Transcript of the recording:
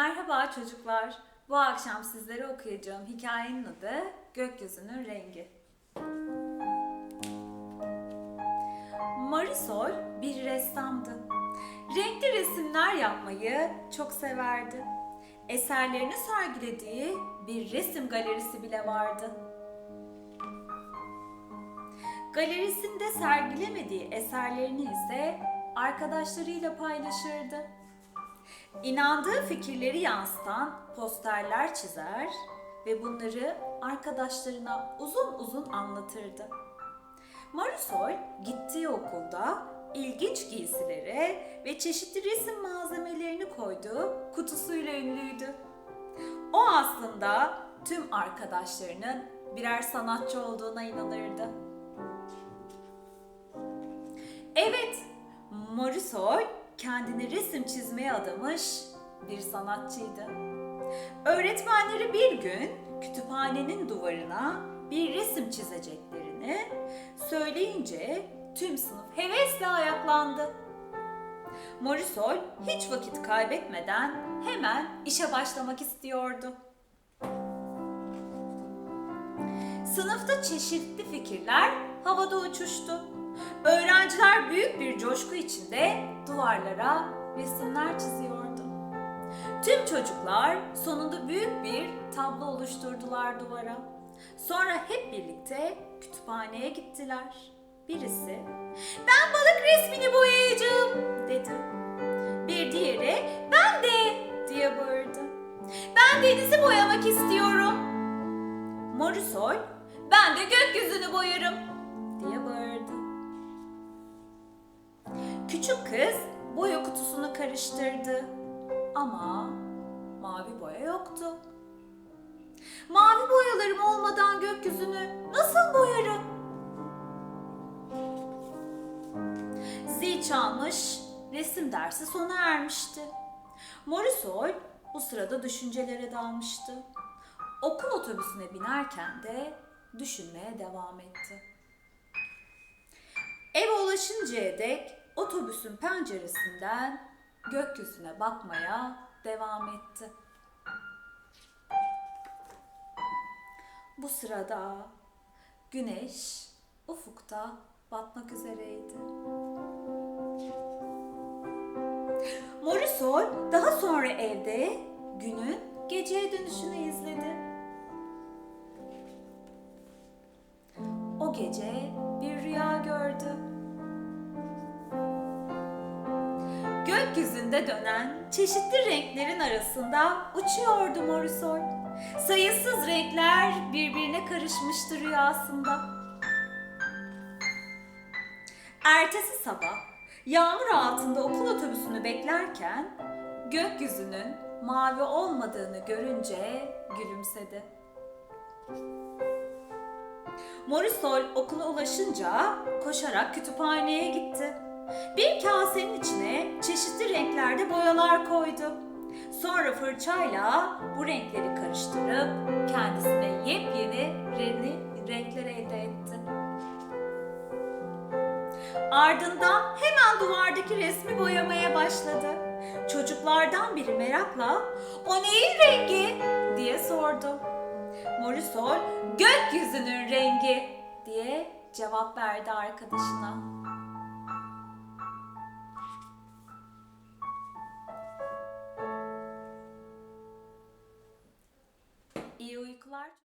Merhaba çocuklar. Bu akşam sizlere okuyacağım hikayenin adı Gökyüzünün Rengi. Marisol bir ressamdı. Renkli resimler yapmayı çok severdi. Eserlerini sergilediği bir resim galerisi bile vardı. Galerisinde sergilemediği eserlerini ise arkadaşlarıyla paylaşırdı. İnandığı fikirleri yansıtan posterler çizer ve bunları arkadaşlarına uzun uzun anlatırdı. Marisol gittiği okulda ilginç giysilere ve çeşitli resim malzemelerini koyduğu kutusuyla ünlüydü. O aslında tüm arkadaşlarının birer sanatçı olduğuna inanırdı. Evet, Marisol kendini resim çizmeye adamış bir sanatçıydı. Öğretmenleri bir gün kütüphanenin duvarına bir resim çizeceklerini söyleyince tüm sınıf hevesle ayaklandı. Marisol hiç vakit kaybetmeden hemen işe başlamak istiyordu. Sınıfta çeşitli fikirler havada uçuştu. Öğrenciler büyük bir coşku içinde duvarlara resimler çiziyordu. Tüm çocuklar sonunda büyük bir tablo oluşturdular duvara. Sonra hep birlikte kütüphaneye gittiler. Birisi, ben balık resmini boyayacağım dedi. Bir diğeri, ben de diye bağırdı. Ben denizi boyamak istiyorum. Marisol, ben de gökyüzünü boyarım diye bağırdı. Küçük kız boya kutusunu karıştırdı ama mavi boya yoktu. Mavi boyalarım olmadan gökyüzünü nasıl boyarım? Zil çalmış, resim dersi sona ermişti. Marisol bu sırada düşüncelere dalmıştı. Okul otobüsüne binerken de düşünmeye devam etti. Eve ulaşıncaya dek otobüsün penceresinden gökyüzüne bakmaya devam etti. Bu sırada güneş ufukta batmak üzereydi. Marisol daha sonra evde günün geceye dönüşünü izledi. O gece bir rüya gördü. Gökyüzünde dönen çeşitli renklerin arasında uçuyordu Marisol. Sayısız renkler birbirine karışmıştı rüyasında. Ertesi sabah yağmur altında okul otobüsünü beklerken gökyüzünün mavi olmadığını görünce gülümsedi. Marisol okula ulaşınca koşarak kütüphaneye gitti. Bir kasenin içine çeşitli renklerde boyalar koydu. Sonra fırçayla bu renkleri karıştırıp kendisine yepyeni reni, renkler elde etti. Ardından hemen duvardaki resmi boyamaya başladı. Çocuklardan biri merakla "O neyin rengi?" diye sordu. Marisol gökyüzünün rengi diye cevap verdi arkadaşına. Uykular.